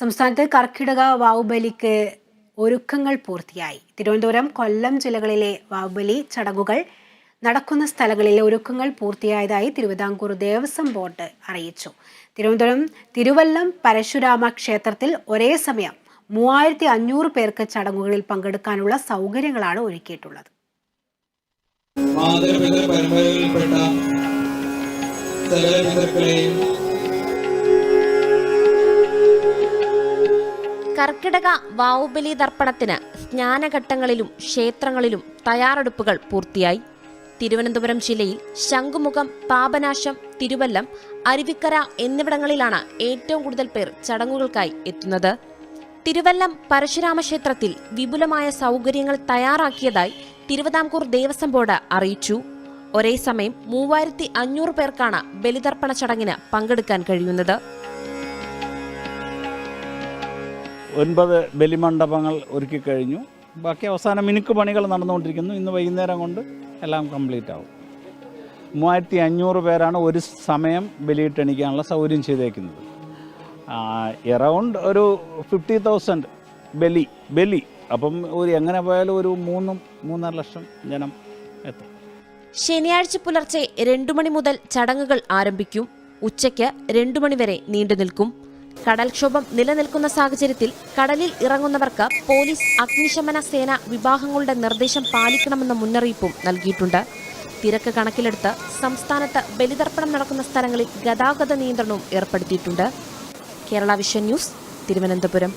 സംസ്ഥാനത്ത് കർക്കിടക വാവുബലിക്ക് ഒരുക്കങ്ങൾ പൂർത്തിയായി. തിരുവനന്തപുരം കൊല്ലം ജില്ലകളിലെ വാവുബലി ചടങ്ങുകൾ നടക്കുന്ന സ്ഥലങ്ങളിലെ ഒരുക്കങ്ങൾ പൂർത്തിയായതായി തിരുവിതാംകൂർ ദേവസ്വം ബോർഡ് അറിയിച്ചു. തിരുവനന്തപുരം തിരുവല്ലം പരശുരാമ ക്ഷേത്രത്തിൽ ഒരേ സമയം മൂവായിരത്തി അഞ്ഞൂറ് പേർക്ക് ചടങ്ങുകളിൽ പങ്കെടുക്കാനുള്ള സൗകര്യങ്ങളാണ് ഒരുക്കിയിട്ടുള്ളത്. പരമ്പരകളിൽപ്പെട്ട കർക്കിടക വാവുബലി ദർപ്പണത്തിന് സ്നാനഘട്ടങ്ങളിലും ക്ഷേത്രങ്ങളിലും തയ്യാറെടുപ്പുകൾ പൂർത്തിയായി. തിരുവനന്തപുരം ജില്ലയിൽ ശംഖുമുഖം പാപനാശം തിരുവല്ലം അരുവിക്കര എന്നിവിടങ്ങളിലാണ് ഏറ്റവും കൂടുതൽ പേർ ചടങ്ങുകൾക്കായി എത്തുന്നത്. തിരുവല്ലം പരശുരാമ ക്ഷേത്രത്തിൽ വിപുലമായ സൗകര്യങ്ങൾ തയ്യാറാക്കിയതായി തിരുവിതാംകൂർ ദേവസ്വം ബോർഡ് അറിയിച്ചു. ഒരേ സമയം മൂവായിരത്തി അഞ്ഞൂറ് പേർക്കാണ് ബലിതർപ്പണ ചടങ്ങിന് പങ്കെടുക്കാൻ കഴിയുന്നത്. ഒൻപത് ബലിമണ്ഡപങ്ങൾ ഒരുക്കി കഴിഞ്ഞു. ബാക്കി അവസാന മിനുക്ക് പണികൾ നടന്നുകൊണ്ടിരിക്കുന്നു. ഇന്ന് വൈകുന്നേരം കൊണ്ട് എല്ലാം കംപ്ലീറ്റ് ആവും. മൂവായിരത്തി അഞ്ഞൂറ് പേരാണ് ഒരു സമയം ബലിയിട്ടെണിക്കാനുള്ള സൗകര്യം ചെയ്തേക്കുന്നത്. എറൗണ്ട് ഒരു ഫിഫ്റ്റി തൗസൻഡ് ബലി ബലി. അപ്പം ഒരു എങ്ങനെ പോയാലും ഒരു മൂന്നും മൂന്നര ലക്ഷം ജനം എത്തും. ശനിയാഴ്ച പുലർച്ചെ രണ്ടു മണി മുതൽ ചടങ്ങുകൾ ആരംഭിക്കും. ഉച്ചയ്ക്ക് രണ്ടു മണി വരെ നീണ്ടു നിൽക്കും കടൽക്ഷോഭം നിലനിൽക്കുന്ന സാഹചര്യത്തിൽ കടലിൽ ഇറങ്ങുന്നവർക്ക് പോലീസ് അഗ്നിശമന സേന വിഭാഗങ്ങളുടെ നിർദ്ദേശം പാലിക്കണമെന്ന മുന്നറിയിപ്പും നൽകിയിട്ടുണ്ട്. തിരക്ക് കണക്കിലെടുത്ത് സംസ്ഥാനത്ത് ബലിതർപ്പണം നടക്കുന്ന സ്ഥലങ്ങളിൽ ഗതാഗത നിയന്ത്രണവും ഏർപ്പെടുത്തിയിട്ടുണ്ട്. Kerala vision news Thiruvananthapuram.